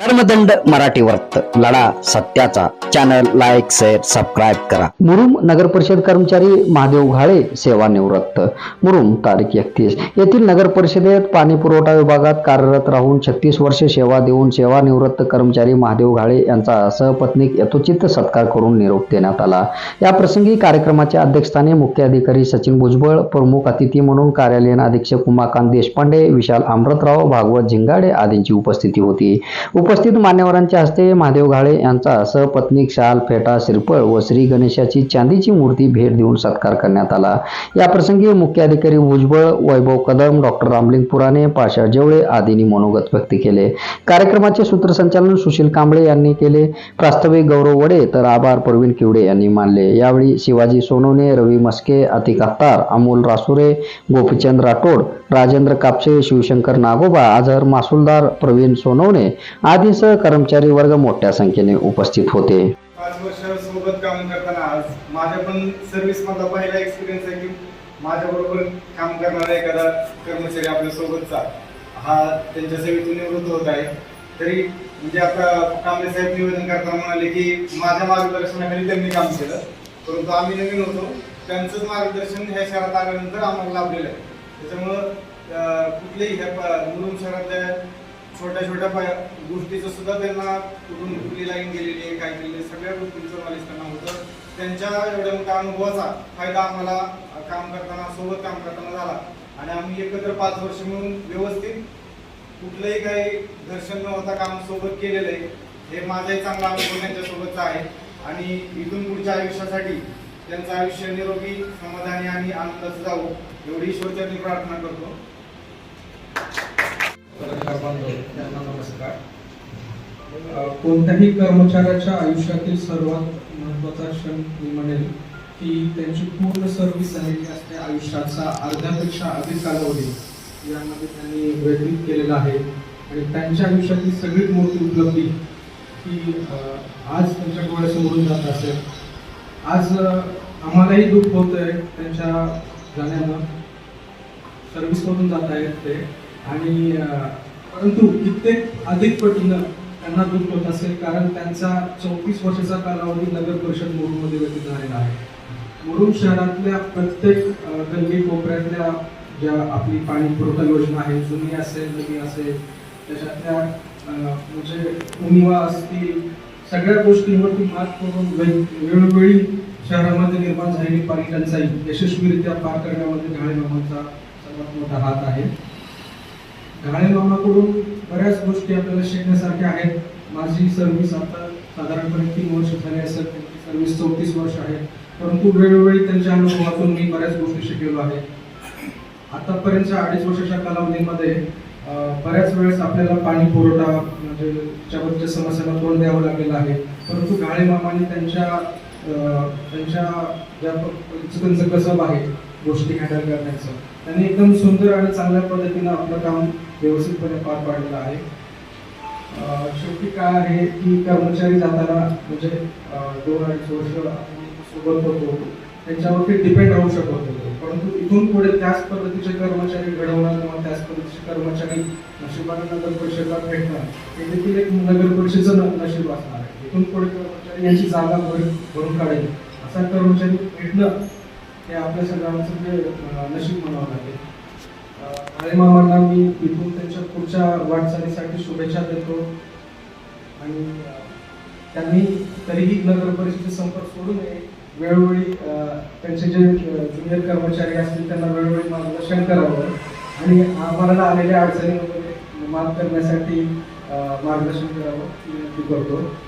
कर्मदंड मराठी वर्त लढा सत्याचा. चॅनल लाईक शेअर सबस्क्राईब करा. मुरुम नगर परिषद कर्मचारी महादेव घाळे सेवानिवृत्त. मुरुम तारीख एकतीस. येथील नगर परिषदेत पाणी पुरवठा विभागात कार्यरत राहून छत्तीस वर्ष सेवा देऊन सेवानिवृत्त कर्मचारी महादेव घाळे यांचा सहपत्नीक यथोचित सत्कार करून निरोप देण्यात आला. या प्रसंगी कार्यक्रमाच्या अध्यक्षस्थानी मुख्य अधिकारी सचिन भुजबळ प्रमुख अतिथी म्हणून कार्यालयीन अधीक्षक उमाकांत देशपांडे विशाल अमृतराव भागवत झिंगाडे आदींची उपस्थिती होती. उपस्थित मान्यवरांच्या हस्ते महादेव घाळे यांचा सहपत्नीक शाल फेटा श्रीफळ व श्री गणेशाची चांदीची मूर्ती भेट देऊन सत्कार करण्यात आला. या प्रसंगी मुख्य भुजबळ वैभव कदम डॉक्टर रामलिंग पुराणे पाशा जेवळे आदींनी मनोगत व्यक्त केले. कार्यक्रमाचे सूत्रसंचालन सुशील कांबळे यांनी केले. प्रास्ताविक गौरव वडे तर आभार प्रवीण किवडे यांनी मानले. यावेळी शिवाजी सोनवणे रवी मस्के अतिक अख्तार अमोल रासुरे गोपीचंद राठोड राजेंद्र कापसे शिवशंकर नागोबा आझर मासुलदार प्रवीण सोनवणे आदींसह कर्मचारी वर्ग मोठ्या संख्येने उपस्थित होते. पाच वर्ष सोबत काम करताना आज माझ्या पण सर्व्हिस मधला पहिला एक्सपिरियन्स आहे की माझ्या बरोबर काम करणारा एखादा कर्मचारी आपल्या सोबतचा हा त्यांच्या सेवेतून निवृत्त होत आहे. तरी म्हणजे आता कांबळे साहेब निवेदन करताना म्हणाले की माझ्या मार्गदर्शनाखाली त्यांनी काम केलं. परंतु आम्ही नवीन होतो. त्यांचंच मार्गदर्शन ह्या शहरात आल्यानंतर आम्हाला लाभलेलं आहे. त्याच्यामुळं कुठलेही कुठल्याही ह्या मुरुम शहरातल्या छोट्या छोट्या गोष्टीचं सुद्धा त्यांना कुठून कुठली लाईन गेलेली आहे काय केलेली आहे सगळ्या गोष्टींचं नॉलेज त्यांना होतं. त्यांच्या एवढ्या मोठ्या अनुभवाचा फायदा आम्हाला काम करताना सोबत काम करताना झाला. आणि आम्ही एकत्र पाच वर्ष मिळून व्यवस्थित कुठलंही काही दर्शन न होता काम सोबत केलेलं आहे. हे माझाही चांगला अनुभव त्यांच्यासोबतचा आहे. आणि इथून पुढच्या आयुष्यासाठी त्यांचं आयुष्य निरोगी समाधानी आणि आनंदाचं जावं एवढी ईश्वरचरणी प्रार्थना करतो. कोणत्याही कर्मचाऱ्याच्या आयुष्यातील सर्वात महत्त्वाचा क्षण मी म्हणेल की त्यांची पूर्ण सर्व्हिस झालेली असते आयुष्याचा अर्ध्यापेक्षा अधिक कालावधी यामध्ये त्यांनी व्यतीत केलेला आहे. आणि त्यांच्या आयुष्यातील सगळी मोठी उपलब्धी की आज त्यांच्या डोळ्यासमोरून जात असेल. आज आम्हालाही दुःख होत आहे त्यांच्या जाण्यानं. सर्व्हिसमधून जात आहेत ते. आणि परंतु कित्येक अधिक पटीनं त्यांना दूर होत असेल कारण त्यांचा चौतीस वर्षाचा कालावधी नगर परिषद मुरुममध्ये व्यतीत झालेला आहे. मुरुम शहरातल्या प्रत्येक गल्ली कोपऱ्यातल्या ज्या आपली पाणी पुरवठा योजना आहे जुनी असेल नवी असेल त्याच्यातल्या म्हणजे उणिवा असतील सगळ्या गोष्टींवरती मात करून वेळोवेळी शहरामध्ये निर्माण झालेली पाणी टंचाई यशस्वीरित्या पार करण्यामध्ये ढाळे मामांचा सर्वात मोठा हात आहे. घाणे मामाकडून बऱ्याच गोष्टी आपल्याला शिकण्यासारख्या आहेत. माझी सर्व्हिस आता साधारणपणे तीन वर्ष झाली असेल त्यांची सर्व्हिस चौतीस वर्ष आहे. परंतु वेळोवेळी त्यांच्या अनुभवातून मी बऱ्याच गोष्टी शिकलेलो आहे. आतापर्यंतच्या अडीच वर्षाच्या कालावधीमध्ये बऱ्याच वेळेस आपल्याला पाणी पुरवठा म्हणजे त्याबद्दलच्या समस्यांना तोंड द्यावं लागलेलं आहे. परंतु घाळे मामाने त्यांच्या अं, त्यांच्या ज्या त्यांचं कसब आहे गोष्टी हँडल करण्याचं. त्यांनी एकदम सुंदर आणि चांगल्या पद्धतीनं आपलं काम व्यवस्थितपणे पार पाडलेलं आहे. शेवटी काय आहे की कर्मचारी जाताना म्हणजे दोन अडीच वर्ष सोबत होतो. त्यांच्यावरती डिपेंड राहू शकत होतो. परंतु इथून पुढे त्याच पद्धतीचे कर्मचारी घडवणं किंवा त्याच पद्धतीचे कर्मचारी नशिबाने नगर परिषदला भेटणं हे देखील एक नगर परिषदेचं नशीब असणार आहे. इथून पुढे कर्मचारी यांची जागा भरून काढेल. असा कर्मचारी भेटणं हे आपल्या सगळ्यांचं जे नशीब म्हणावं लागेल. अं, मामांना मी इथून त्यांच्या पुढच्या वाटचालीसाठी शुभेच्छा देतो. आणि त्यांनी तरीही नगर परिषदेचे संपर्क सोडू नये. वेळोवेळी त्यांचे जे ज्युनियर कर्मचारी असतील त्यांना वेळोवेळी मार्गदर्शन करावं. आणि आम्हाला आलेल्या अडचणी वगैरे मात करण्यासाठी मार्गदर्शन करावं. ही विनंती करतो.